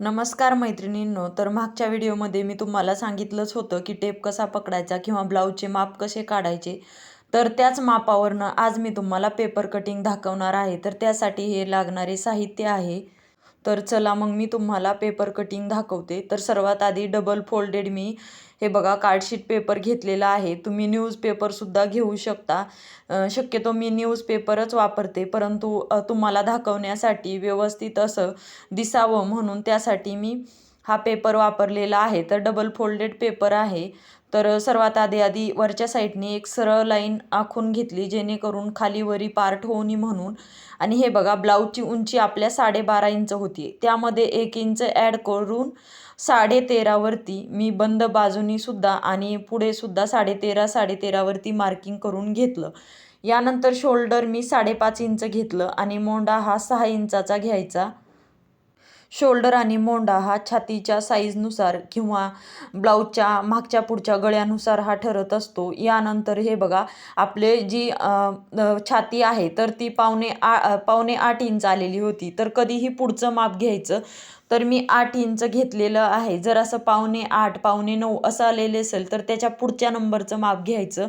नमस्कार मैत्रिणींनो तर मागच्या व्हिडिओमध्ये मी तुम्हाला सांगितलंच होतं की टेप कसा पकडायचा किंवा ब्लाऊजचे माप कसे काढायचे. तर त्याच मापावरनं आज मी तुम्हाला पेपर कटिंग दाखवणार आहे. तर त्यासाठी हे लागणारे साहित्य आहे. तर चला मग मी तुम्हाला पेपर कटिंग दाखवते. तर सर्वात आधी डबल फोल्डेड मी हे बघा कार्डशीट पेपर घेतलेला आहे. तुम्ही न्यूजपेपरसुद्धा घेऊ शकता. शक्यतो मी न्यूजपेपरच वापरते परंतु तुम्हाला दाखवण्यासाठी व्यवस्थित असं दिसावं म्हणून त्यासाठी मी हा पेपर वापरलेला आहे. तर डबल फोल्डेड पेपर आहे. तर सर्वात आधी आधी वरच्या साईडने एक सरळ लाईन आखून घेतली जेणेकरून खाली वरी पार्ट होऊ नये म्हणून. आणि हे बघा ब्लाऊजची उंची आपल्या साडेबारा इंच होती. त्यामध्ये एक इंच ॲड करून साडेतेरावरती मी बंद बाजूनीसुद्धा आणि पुढे सुद्धा साडे तेरा साडे तेरावरती मार्किंग करून घेतलं. यानंतर शोल्डर मी साडेपाच इंच घेतलं आणि मोंडा हा सहा इंचाचा घ्यायचा. शोल्डर आणि मोंडा हा छातीच्या साईजनुसार किंवा ब्लाऊजच्या मागच्या पुढच्या गळ्यानुसार हा ठरत असतो. यानंतर हे बघा आपले जी छाती आहे तर ती पावणे आ पावणे आठ इंच आलेली होती. तर कधीही पुढचं माप घ्यायचं तर मी आठ इंच घेतलेलं आहे. जर असं पावणे आठ पावणे नऊ असं आलेले असेल तर त्याच्या पुढच्या नंबरचं माप घ्यायचं.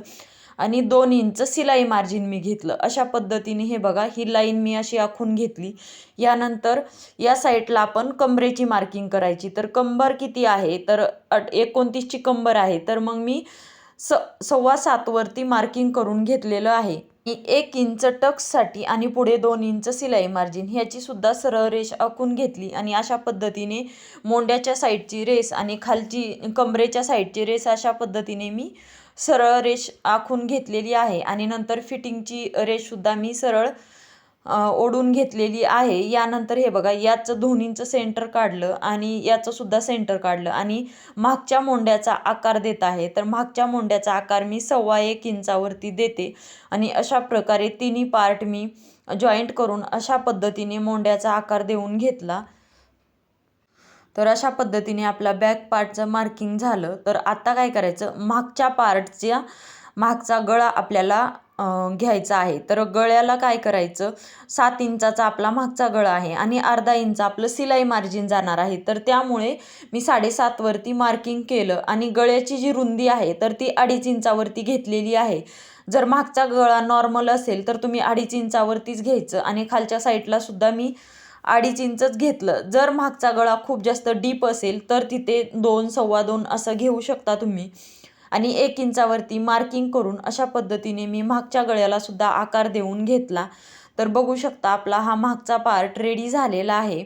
आणि दोन इंच सिलाई मार्जिन मी घेतलं. अशा पद्धतीने हे बघा ही लाईन मी अशी आखून घेतली. यानंतर या साईडला आपण कंबरेची मार्किंग करायची. तर कंबर किती आहे? तर अट एकोणतीसची कंबर आहे. तर मग मी स सव्वा सातवरती मार्किंग करून घेतलेलं आहे. एक इंच टक्ससाठी आणि पुढे दोन इंच सिलाई मार्जिन ह्याची सुद्धा सरळ रेष आखून घेतली. आणि अशा पद्धतीने मोंड्याच्या साईडची रेस आणि खालची कमरेच्या साईडची रेस अशा पद्धतीने मी सरळ रेष आखून घेतलेली आहे आणि नंतर फिटिंगची रेषसुद्धा मी सरळ ओढून घेतलेली आहे. यानंतर हे बघा याचं दोन्हींचं सेंटर काढलं आणि याचंसुद्धा सेंटर काढलं आणि मागच्या मोंड्याचा आकार देत आहे. तर मागच्या मोंड्याचा आकार मी सव्वा एक इंचावरती देते आणि अशा प्रकारे तिन्ही पार्ट मी जॉईंट करून अशा पद्धतीने मोंड्याचा आकार देऊन घेतला. तर अशा पद्धतीने आपला बॅक पार्टचं मार्किंग झालं. तर आता काय करायचं? मागच्या पार्टच्या मागचा गळा आपल्याला घ्यायचा आहे. तर गळ्याला काय करायचं? सात इंचाचा आपला मागचा गळा आहे आणि अर्धा इंच आपलं सिलाई मार्जिन जाणार आहे. तर त्यामुळे मी साडेसातवरती मार्किंग केलं आणि गळ्याची जी रुंदी आहे तर ती अडीच इंचावरती घेतलेली आहे. जर मागचा गळा नॉर्मल असेल तर तुम्ही अडीच इंचावरतीच घ्यायचं आणि खालच्या साईडला सुद्धा मी अडीच इंचच घेतलं. जर मागचा गळा खूप जास्त डीप असेल तर तिथे दोन सव्वा दोन असं घेऊ शकता तुम्ही. आणि एक इंचावरती मार्किंग करून अशा पद्धतीने मी मागच्या गळ्याला सुद्धा आकार देऊन घेतला. तर बघू शकता आपला हा मागचा पार्ट रेडी झालेला आहे.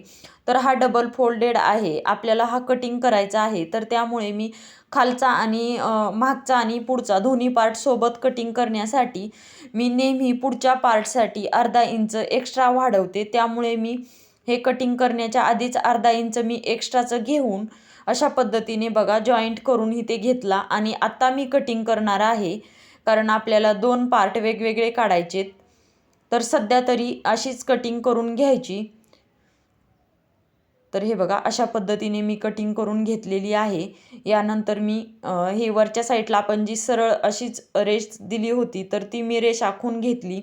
तर हा डबल फोल्डेड आहे. आपल्याला हा कटिंग करायचा आहे. तर त्यामुळे मी खालचा आणि मागचा आणि पुढचा दोन्ही पार्ट सोबत कटिंग करण्यासाठी मी नेहमी पुढच्या पार्टसाठी अर्धा इंच एक्स्ट्रा वाढवते. त्यामुळे मी हे कटिंग करण्याच्या आधीच अर्धा इंच मी एक्स्ट्राचं घेऊन अशा पद्धतीने बघा जॉईंट करून इथे घेतला आणि आता मी कटिंग करणार आहे. कारण आपल्याला दोन पार्ट वेगवेगळे काढायचेत. तर सध्या तरी अशीच कटिंग करून घ्यायची. तर हे बघा अशा पद्धतीने मी कटिंग करून घेतलेली आहे. यानंतर मी हे वरच्या साईडला आपण जी सरळ अशीच रेष दिली होती तर ती मी रेष आखून घेतली.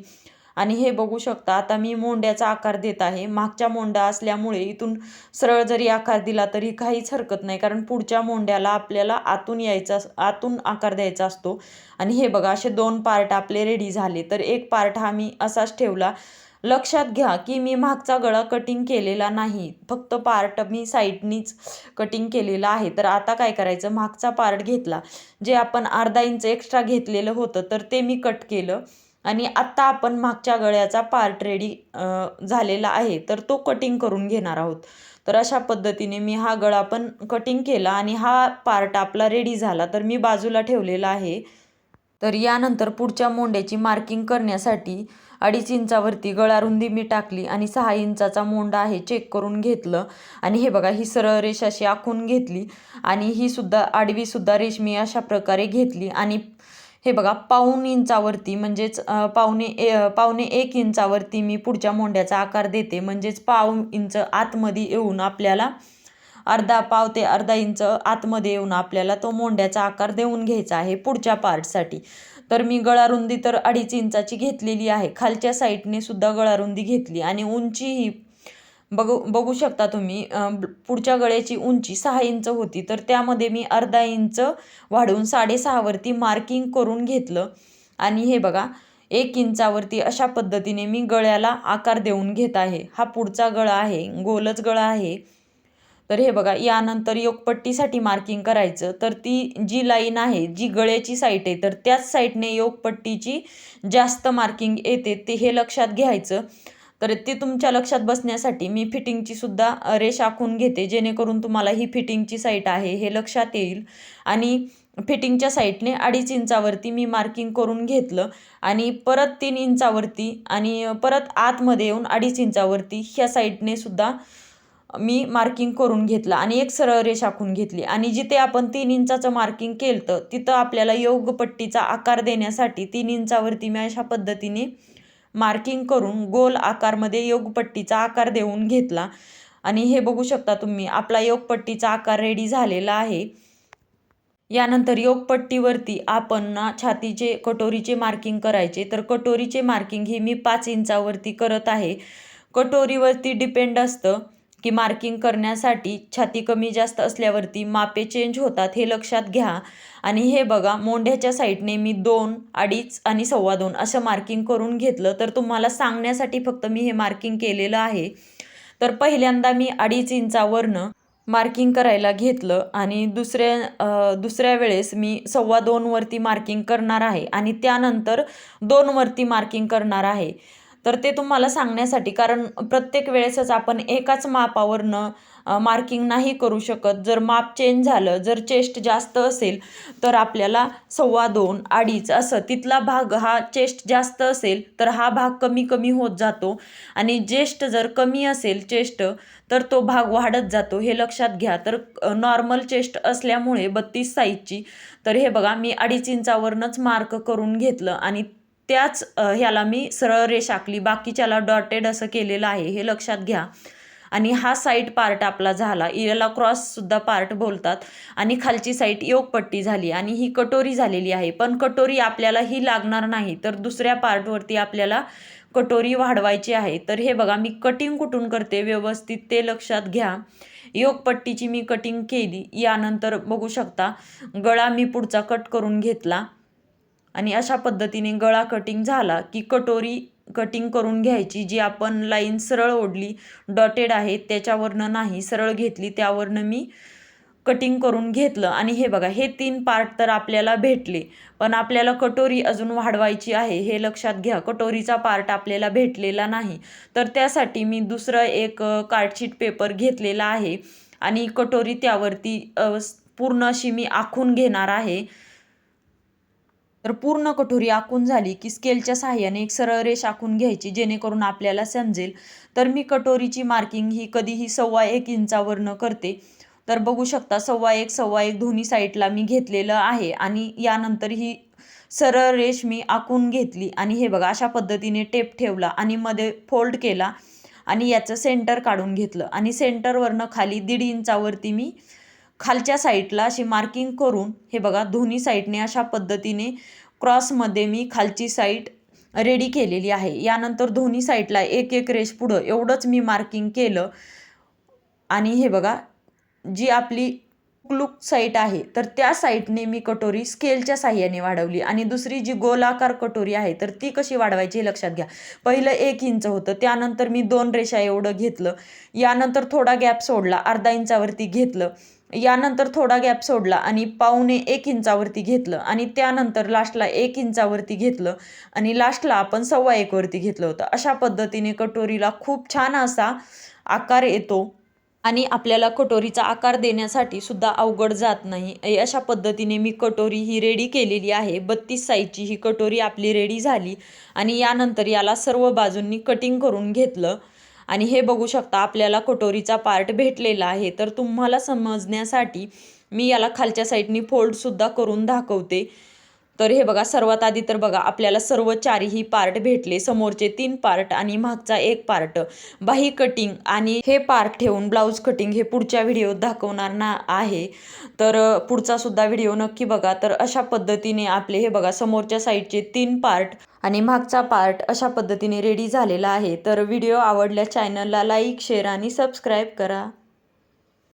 आणि हे बघू शकता आता मी मोंड्याचा आकार देत आहे. मागच्या मोंडा असल्यामुळे इथून सरळ जरी आकार दिला तरी काहीच हरकत नाही कारण पुढच्या मोंड्याला आपल्याला आतून यायचा आतून आकार द्यायचा असतो. आणि हे बघा असे दोन पार्ट आपले रेडी झाले. तर एक पार्ट हा मी असाच ठेवला. लक्षात घ्या की मी मागचा गळा कटिंग केलेला नाही. फक्त पार्ट मी साईडनीच कटिंग केलेला आहे. तर आता काय करायचं? मागचा पार्ट घेतला. जे आपण अर्धा इंच एक्स्ट्रा घेतलेलं होतं तर ते मी कट केलं. आणि आत्ता आपण मागच्या गळ्याचा पार्ट रेडी झालेला आहे. तर तो कटिंग करून घेणार आहोत. तर अशा पद्धतीने मी हा गळा पण कटिंग केला आणि हा पार्ट आपला रेडी झाला. तर मी बाजूला ठेवलेला आहे. तर यानंतर पुढच्या मोंड्याची मार्किंग करण्यासाठी अडीच इंचावरती गळा रुंदी मी टाकली आणि सहा इंचाचा मोंडा आहे चेक करून घेतलं. आणि हे बघा ही सरळ रेष अशी आखून घेतली. आणि ही सुद्धा आडवी सुद्धा रेष मी अशा प्रकारे घेतली. आणि हे बघा पाऊण इंचावरती म्हणजेच पावणे ए पावणे एक इंचावरती मी पुढच्या मोंड्याचा आकार देते. म्हणजेच पाव इंच आतमध्ये येऊन आपल्याला अर्धा पाव ते अर्धा इंच आतमध्ये येऊन आपल्याला तो मोंड्याचा आकार देऊन घ्यायचा आहे पुढच्या पार्टसाठी. तर मी गळारुंदी तर अडीच इंचाची घेतलेली आहे. खालच्या साईडने सुद्धा गळारुंदी घेतली आणि उंची ही बघू बघू शकता तुम्ही पुढच्या गळ्याची उंची सहा इंच होती तर त्यामध्ये मी अर्धा इंच वाढवून साडेसहावरती मार्किंग करून घेतलं. आणि हे बघा एक इंचावरती अशा पद्धतीने मी गळ्याला आकार देऊन घेत आहे. हा पुढचा गळा आहे गोलच गळा आहे. तर हे बघा यानंतर योगपट्टीसाठी मार्किंग करायचं. तर ती जी लाईन आहे जी गळ्याची साईट आहे तर त्याच साईटने योगपट्टीची जास्त मार्किंग येते ते हे लक्षात घ्यायचं. तर ते तुमच्या लक्षात बसण्यासाठी मी फिटिंगची सुद्धा रेष आखून घेते. जेणेकरून तुम्हाला ही फिटिंगची साईट आहे हे लक्षात येईल. आणि फिटिंगच्या साईडने अडीच इंचावरती मी मार्किंग करून घेतलं. आणि परत तीन इंचावरती आणि परत आतमध्ये येऊन अडीच इंचावरती ह्या साईडने सुद्धा मी मार्किंग करून घेतलं आणि एक सरळ रेष आखून घेतली. आणि जिथे आपण तीन इंचाचं मार्किंग केलं तर तिथं आपल्याला योगपट्टीचा आकार देण्यासाठी तीन इंचावरती मी अशा पद्धतीने मार्किंग करून गोल आकारमध्ये योगपट्टीचा आकार देऊन घेतला. आणि हे बघू शकता तुम्ही आपला योगपट्टीचा आकार रेडी झालेला आहे. यानंतर योगपट्टीवरती आपण ना छातीचे कटोरीचे मार्किंग करायचे. तर कटोरीचे मार्किंग हे मी पाच इंचावरती करत आहे. कटोरीवरती डिपेंड असतं. की मार्किंग करण्यासाठी छाती कमी जास्त असल्यावरती मापे चेंज होतात हे लक्षात घ्या. आणि हे बघा मोंढ्याच्या साईडने मी दोन अडीच आणि सव्वा दोन असं मार्किंग करून घेतलं. तर तुम्हाला सांगण्यासाठी फक्त मी हे मार्किंग केलेलं आहे. तर पहिल्यांदा मी अडीच इंचावरनं मार्किंग करायला घेतलं आणि दुसऱ्या दुसऱ्या वेळेस मी सव्वा दोनवरती मार्किंग करणार आहे आणि त्यानंतर दोनवरती मार्किंग करणार आहे. तर ते तुम्हाला सांगण्यासाठी कारण प्रत्येक वेळेसच आपण एकाच मापावरनं मार्किंग नाही करू शकत. जर माप चेंज झालं जर चेस्ट जास्त असेल तर आपल्याला सव्वा दोन अडीच असं तिथला भाग हा चेस्ट जास्त असेल तर हा भाग कमी कमी होत जातो. आणि जेष्ठ जर कमी असेल चेस्ट तर तो भाग वाढत जातो. हे लक्षात घ्या. तर नॉर्मल चेस्ट असल्यामुळे बत्तीस साईजची तर हे बघा मी अडीच इंचावरनंच मार्क करून घेतलं आणि त्याच ह्याला मी सरळ रेष आखली. बाकीच्याला डॉटेड असं केलेलं आहे हे लक्षात घ्या. आणि हा साईड पार्ट आपला झाला. याला क्रॉससुद्धा पार्ट बोलतात. आणि खालची साईड योगपट्टी झाली. आणि ही कटोरी झालेली आहे. पण कटोरी आपल्याला ही लागणार नाही तर दुसऱ्या पार्टवरती आपल्याला कटोरी वाढवायची आहे. तर हे बघा मी कटिंग कुठून करते व्यवस्थित ते लक्षात घ्या. योगपट्टीची मी कटिंग केली. यानंतर बघू शकता गळा मी पुढचा कट करून घेतला. आणि अशा पद्धतीने गळा कटिंग झाला की कटोरी कटिंग करून घ्यायची जी आपण लाईन सरळ ओढली डॉटेड आहे त्याच्यावरनं नाही सरळ घेतली त्यावरनं मी कटिंग करून घेतलं. आणि हे बघा हे तीन पार्ट तर आपल्याला भेटले पण आपल्याला कटोरी अजून वाढवायची आहे हे लक्षात घ्या. कटोरीचा पार्ट आपल्याला भेटलेला नाही. तर त्यासाठी मी दुसरं एक कार्डशीट पेपर घेतलेला आहे. आणि कटोरी त्यावरती पूर्ण अशी मी आखून घेणार आहे. तर पूर्ण कटोरी आखून झाली की स्केलच्या सहाय्याने एक सरळ रेष आखून घ्यायची जेणेकरून आपल्याला समजेल तर मी कटोरीची मार्किंग ही कधीही सव्वा एक इंचावरनं करते. तर बघू शकता सव्वा एक सव्वा एक दोन्ही साईडला मी घेतलेलं आहे आणि यानंतर ही सरळ रेष मी आखून घेतली आणि हे बघा अशा पद्धतीने टेप ठेवला आणि मध्ये फोल्ड केला आणि याचं सेंटर काढून घेतलं आणि सेंटरवरनं खाली दीड इंचावरती मी खालच्या साईडला अशी मार्किंग करून हे बघा दोन्ही साईडने अशा पद्धतीने क्रॉसमध्ये मी खालची साईड रेडी केलेली आहे. यानंतर दोन्ही साईडला एक एक रेष पुढं एवढंच मी मार्किंग केलं. आणि हे बघा जी आपली क्लुक साईट आहे तर त्या साईडने मी कटोरी स्केलच्या साह्याने वाढवली. आणि दुसरी जी गोलाकार कटोरी आहे तर ती कशी वाढवायची हे लक्षात घ्या. पहिलं एक इंच होतं त्यानंतर मी दोन रेषा एवढं घेतलं. यानंतर थोडा गॅप सोडला अर्धा इंचावरती घेतलं. यानंतर थोडा गॅप सोडला आणि पावणे एक इंचावरती घेतलं आणि त्यानंतर लास्टला एक इंचावरती घेतलं आणि लास्टला आपण सव्वा एकवरती घेतलं होतं. अशा पद्धतीने कटोरीला खूप छान असा आकार येतो आणि आपल्याला कटोरीचा आकार देण्यासाठी सुद्धा अवघड जात नाही. ए- अशा पद्धतीने मी कटोरी ही रेडी केलेली आहे. बत्तीस साईजची ही कटोरी आपली रेडी झाली आणि यानंतर याला सर्व बाजूंनी कटिंग करून घेतलं. आणि हे बघू शकता आपल्याला कटोरीचा पार्ट भेटलेला आहे. तर तुम्हाला समजण्यासाठी मी याला खालच्या साईडनी फोल्डसुद्धा करून दाखवते. तर हे बघा सर्वात आधी तर बघा आपल्याला सर्व चारही पार्ट भेटले. समोरचे तीन पार्ट आणि मागचा एक पार्ट बाही कटिंग आणि हे पार्ट ठेवून ब्लाऊज कटिंग हे पुढच्या व्हिडिओत दाखवणार ना आहे. तर पुढचा सुद्धा व्हिडिओ नक्की बघा. तर अशा पद्धतीने आपले हे बघा समोरच्या साईडचे तीन पार्ट आणि मागचा पार्ट अशा पद्धतीने रेडी झालेला आहे. तर व्हिडिओ आवडल्या चॅनलला लाईक शेअर आणि सबस्क्राईब करा.